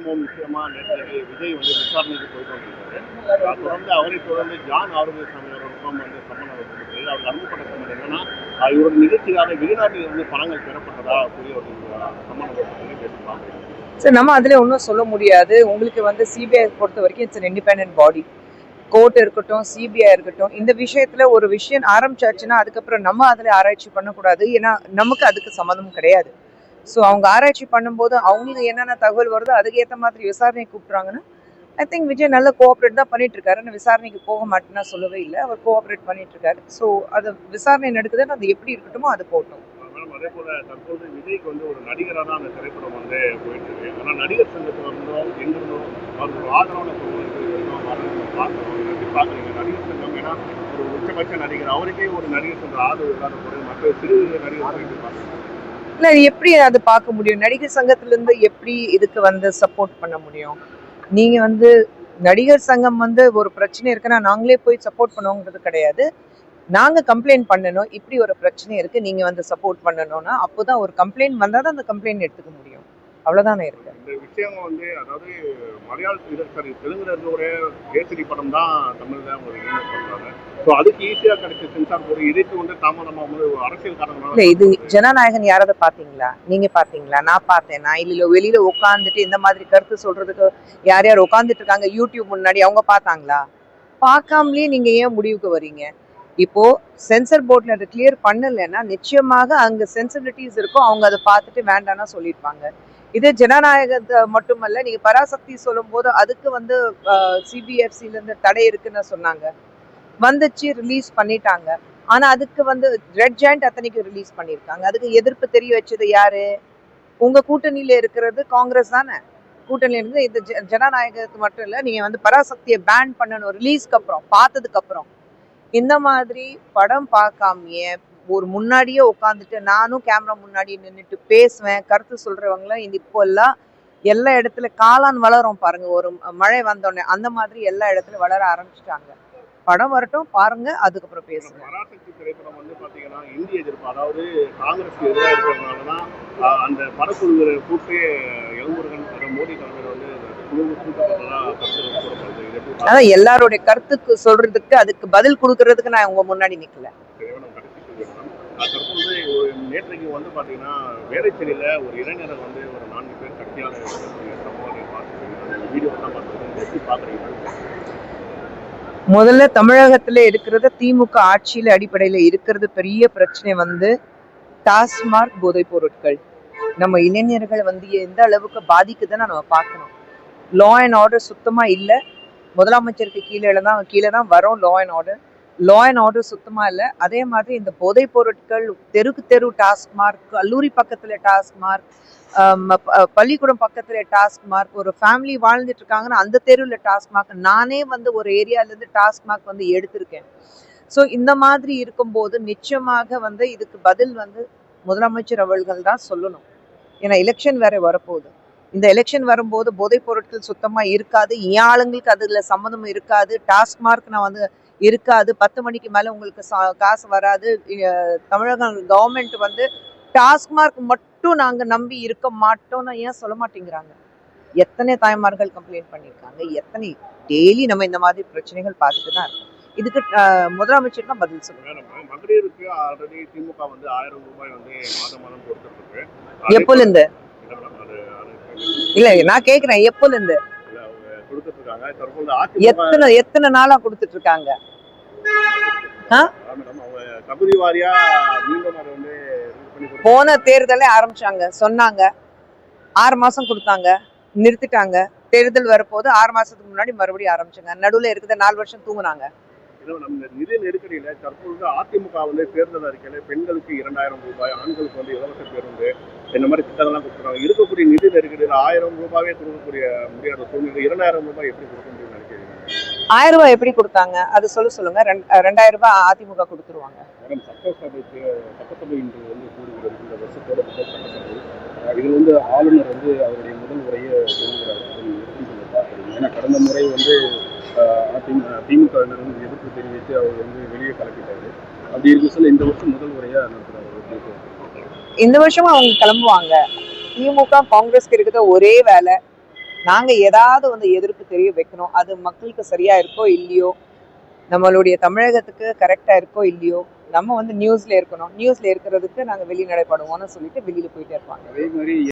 சம்பவம் விஷயமா நேற்று விஜய் வந்து விசாரணைக்கு போயிட்டு வந்திருக்காரு. அதை தொடர்ந்து அவரை தொடர்ந்து ஜான் ஆரோக்கியசாமி அவர்களுக்கும் வந்து சம்மன் கொடுத்தது அவர் அனுப்பப்பட்ட சம்மன் என்னன்னா ஆஹ் இவரோட நிகழ்ச்சியாக வெளிநாட்டில் இருந்து பணங்கள் பெறப்பட்டதா கூடிய ஒரு சம்மன் கேட்டுருக்காங்க சார் நம்ம அதில் ஒன்றும் சொல்ல முடியாது. உங்களுக்கு வந்து சிபிஐ பொறுத்த வரைக்கும் it's an independent body court இருக்கட்டும் சிபிஐ இருக்கட்டும் இந்த விஷயத்துல ஒரு விஷயம் ஆரம்பிச்சாச்சுன்னா அதுக்கப்புறம் நம்ம அதில் ஆராய்ச்சி பண்ணக்கூடாது. ஏன்னா நமக்கு அதுக்கு சம்மந்தம் கிடையாது. ஸோ அவங்க ஆராய்ச்சி பண்ணும்போது அவங்களுக்கு என்னென்ன தகவல் வருதோ அதுக்கேற்ற மாதிரி விசாரணை கூப்பிட்றாங்கன்னா ஐ திங்க் விஜய் நல்ல கோஆப்ரேட் தான் பண்ணிட்டு இருக்காரு நான் விசாரணைக்கு போக மாட்டேன்னா சொல்லவே இல்லை. அவர் கோஆப்ரேட் பண்ணிட்டு இருக்காரு ஸோ அது விசாரணை நடக்குதுன்னு அது எப்படி இருக்கட்டுமோ அது போட்டோம் அதே போல தற்போது விஜய்க்கு வந்து ஒரு நடிகராக தான் அந்த திரைப்படம் வந்து போயிட்டு இருக்கு. ஆனால் நடிகர் சங்கத்தில் இருந்தோம் எங்கிருந்தோம் அவர் ஒரு ஆதரவான குழுவிற்கு இருந்தோம் வரணும் எப்படி பார்க்குறீங்க? நடிகர் சங்கம் ஏன்னா ஒரு உச்சபட்ச நடிகர். அவருக்கே ஒரு நடிகர் சங்க ஆதரவு இல்லாத பொருள் மற்ற சிறு நடிகர் பார்க்குறாங்க? இல்லை எப்படி அது பார்க்க முடியும்? நடிகர் சங்கத்திலேருந்து எப்படி இதுக்கு வந்து சப்போர்ட் பண்ண முடியும்? நீங்கள் வந்து நடிகர் சங்கம் வந்து ஒரு பிரச்சனை இருக்குன்னா நாங்களே போய் சப்போர்ட் பண்ணுவோங்கிறது கிடையாது. நாங்கள் கம்ப்ளைண்ட் பண்ணணும். இப்படி ஒரு பிரச்சனை இருக்குது நீங்கள் வந்து சப்போர்ட் பண்ணணும்னா அப்போதான் ஒரு கம்ப்ளைண்ட் வந்தால் தான் அந்த கம்ப்ளைண்ட் எடுத்துக்க முடியும். அவ்வளவுதானே இருக்கு. இந்த விஷயம் வந்து அதாவது மலையாள சாரி தெலுங்குல ஒரு கேசரி படம் தான் தமிழ்ல அவங்க ரீமேக் பண்றாங்க ஸோ அதுக்கு ஈஸியா கிடைச்ச சென்சார் போது இதுக்கு வந்து தாமதமா வந்து ஒரு அரசியல் இல்ல காரணங்களால இது ஜனநாயகன் யாராவது பாத்தீங்களா? நீங்க பாத்தீங்களா? நான் பார்த்தேன். நான் இல்ல வெளியில உட்காந்துட்டு இந்த மாதிரி கருத்து சொல்றதுக்கு யார் யார் உட்காந்துட்டு இருக்காங்க யூடியூப் முன்னாடி அவங்க பார்த்தாங்களா? பார்க்காமலே நீங்க ஏன் முடிவுக்கு வர்றீங்க இப்போ சென்சர் போர்ட்ல அதை கிளியர் பண்ணலைன்னா நிச்சயமாக அங்க சென்சிபிலிட்டிஸ் இருக்கும் அவங்க அதை பார்த்துட்டு வேண்டாம்னா சொல்லியிருப்பாங்க இது ஜனநாயகத்தை மட்டுமல்ல நீங்க பராசக்தி சொல்லும்போது அதுக்கு வந்து சிபிஎஃப்சில இருந்து தடை இருக்குன்னு சொன்னாங்க. வந்துச்சு ரிலீஸ் பண்ணிட்டாங்க. ஆனா அதுக்கு வந்து ரெட் ஜாயிண்ட் அத்தனைக்கு ரிலீஸ் பண்ணியிருக்காங்க. அதுக்கு எதிர்ப்பு தெரிய வச்சது யாரு? உங்க கூட்டணியில இருக்கிறது காங்கிரஸ் தானே. கூட்டணியில இருந்து இந்த ஜனநாயகத்துக்கு மட்டும் இல்ல நீங்க வந்து பராசக்தியை பேன் பண்ணணும் ரிலீஸ்க்கு அப்புறம் பார்த்ததுக்கு அப்புறம். இந்த மாதிரி படம் பார்க்காமயே ஒரு முன்னாடியே உட்காந்துட்டு நானும் கேமரா முன்னாடி நின்றுட்டு பேசுவேன் கருத்து சொல்றவங்களும் இந்த இப்போ எல்லாம் எல்லா இடத்துல காளான் வளரும் பாருங்க. ஒரு மழை வந்தோடனே அந்த மாதிரி எல்லா இடத்துலயும் வளர ஆரம்பிச்சிட்டாங்க. படம் வரட்டும் பாருங்க அதுக்கப்புறம் பேசுங்க பராசக்தி திரைப்படம் வந்து பாத்தீங்கன்னா இந்திய எதிர்ப்பு அதாவது காங்கிரஸ் எதிராக அந்த மோடி இது அதான் எல்லாருடைய கருத்துக்கு சொல்றதுக்கு அதுக்கு பதில் கொடுக்கறதுக்கு நான் உங்க முன்னாடி நிக்கல. தற்போது ஒரு நேற்றைக்கு வந்து பார்த்தீங்கன்னா வேலைச்சேரியில் ஒரு இளைஞரை வந்து ஒரு நான்கு பேர் கட்சியால் சம்பவத்தை பார்த்துருக்கீங்க. முதல்ல தமிழகத்தில் இருக்கிறது திமுக ஆட்சியில் அடிப்படையில் இருக்கிறது பெரிய பிரச்சனை வந்து டாஸ்மாக் போதைப் பொருட்கள். நம்ம இளைஞர்கள் வந்து எந்த அளவுக்கு பாதிக்குதுன்னு நம்ம பார்க்கணும். லா அண்ட் ஆர்டர் சுத்தமாக இல்லை. முதலமைச்சருக்கு கீழே தான் கீழே தான் வரும் law and order law and order சுத்தமாக இல்லை. அதே மாதிரி இந்த போதைப் பொருட்கள் தெருக்கு தெரு டாஸ்மார்க் கல்லூரி பக்கத்தில் டாஸ்க் மார்க் பள்ளிக்கூடம் பக்கத்தில் டாஸ்க் மார்க் ஒரு ஃபேமிலி வாழ்ந்துட்டு இருக்காங்கன்னா அந்த தெருவில் டாஸ்க் மார்க் நானே வந்து ஒரு ஏரியாலேருந்து டாஸ்க் மார்க் வந்து எடுத்திருக்கேன். ஸோ இந்த மாதிரி இருக்கும்போது நிச்சயமாக வந்து இதுக்கு பதில் வந்து முதலமைச்சர் அவர்கள் தான் சொல்லணும். ஏன்னா எலெக்ஷன் வேற வரப்போகுது. இந்த எலெக்ஷன் வரும்போது போதைப் பொருட்கள் சுத்தமா இருக்காது. என் ஆளுங்களுக்கு அதுல சம்மந்தம் இருக்காது. டாஸ்மார்க் நான் வந்து இருக்காது. பத்து மணிக்கு மேல உங்களுக்கு காசு வராது. இ- தமிழக கவர்மெண்ட் வந்து டாஸ்மார்க் மட்டும் நாங்க நம்பி இருக்க மாட்டோம்னு ஏன் சொல்ல மாட்டேங்கிறாங்க? எத்தனை தாய்மார்கள் கம்ப்ளைண்ட் பண்ணியிருக்காங்க? எத்தனை? டெய்லி நம்ம இந்த மாதிரி பிரச்சனைகள் பார்த்துட்டு தான் இருக்கோம். இதுக்கு முதலமைச்சர் தான் பதில் மேடம் மகளிருக்கு ஆல்ரெடி திமுக வந்து ஆயிரம் ரூபாய் வந்து மாதம் மாதம் கொடுத்துருக்கு அதே எப்போல இருந்து இல்ல மேடம், அது அது இல்ல நான் கேக்குறேன் எப்போல இருந்து எத்தனை எத்தனை நாளா கொடுத்துட்டு இருக்காங்க போன தேர்தலே ஆரம்பிச்சாங்க சொன்னாங்க. ஆறு மாசம் கொடுத்தாங்க நிறுத்திட்டாங்க. தேர்தல் வரப்போது ஆறு மாசத்துக்கு முன்னாடி மறுபடியும் ஆரம்பிச்சாங்க. நடுவுல இருக்கிற நாலு வருஷம் தூங்குனாங்க. இதோ நம்ம நிதி நெருக்கடியில தற்பொழுது அதிமுக வந்து தேர்தல் அறிக்கையில பெண்களுக்கு இரண்டாயிரம் ரூபாய் ஆண்களுக்கு வந்து இலவச பேருந்து இந்த மாதிரி திட்டங்கள்லாம் கொடுக்குறாங்க இருக்கக்கூடிய நிதி நெருக்கடியில் ஆயிரம் ரூபாயே கொடுக்கக்கூடிய முடியாத சூழ்நிலை இரண்டாயிரம் ரூபாய் எப்படி கொடுக்க முடியும்னு நினைக்கிறீங்க? ஆயிரம் ரூபாய் எப்படி கொடுத்தாங்க? அது சொல்ல சொல்லுங்க. ரெண்டாயிரம் ரூபாய் அதிமுக கொடுத்துருவாங்க. மேடம் சட்டசபைக்கு சட்டசபை இன்று வந்து கூடுகிறது இந்த வருஷத்தோட முதல் சட்டசபை. அஹ் இது வந்து ஆளுநர் வந்து அவருடைய முதல் உரையை சொல்லுகிறார். ஏன்னா கடந்த முறை வந்து அஹ், அதிமுக திமுகவினர் வந்து எதிர்ப்பு தெரிவித்து அவர் வந்து வெளியே கலக்கிட்டாரு. அப்படி இருக்க சொல்ல இந்த வருஷம் முதல் உரையா நடத்துறாரு? இந்த வருஷமும் அவங்க கிளம்புவாங்க. திமுக காங்கிரஸ்க்கு இருக்கிற ஒரே வேலை. நாங்க ஏதாவது வந்து எதிர்ப்பு தெரிய வைக்கணும். அது மக்களுக்கு சரியா இருக்கோ இல்லையோ நம்மளுடைய தமிழகத்துக்கு கரெக்டா இருக்கோ இல்லையோ நம்ம வந்து நியூஸ்ல இருக்கணும். நியூஸ்ல இருக்கிறதுக்கு நாங்க வெளிநடைப்படுவோம்னு சொல்லிட்டு வெளியில போயிட்டே இருப்பாங்க. அதே மாதிரி